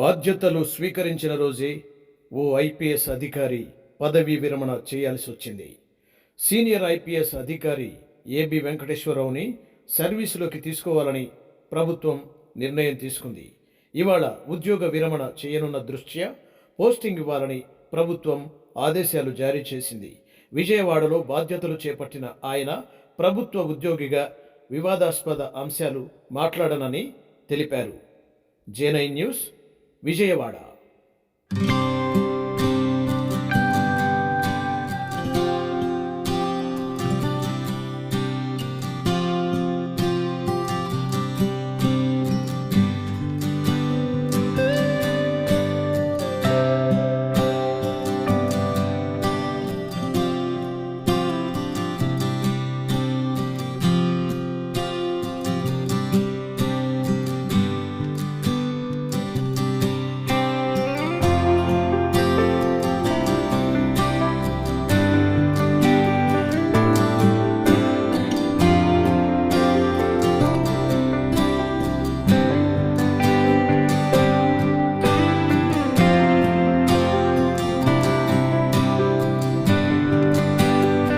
బాధ్యతలు స్వీకరించిన రోజే ఓ ఐపీఎస్ అధికారి పదవీ విరమణ చేయాల్సి వచ్చింది. సీనియర్ ఐపీఎస్ అధికారి ఏబి వెంకటేశ్వరరావుని సర్వీసులోకి తీసుకోవాలని ప్రభుత్వం నిర్ణయం తీసుకుంది. ఇవాళ ఉద్యోగ విరమణ చేయనున్న దృష్ట్యా పోస్టింగ్ ఇవ్వాలని ప్రభుత్వం ఆదేశాలు జారీ చేసింది. విజయవాడలో బాధ్యతలు చేపట్టిన ఆయన ప్రభుత్వ ఉద్యోగిగా వివాదాస్పద అంశాలు మాట్లాడనని తెలిపారు. జేనై న్యూస్ విజయవాడ.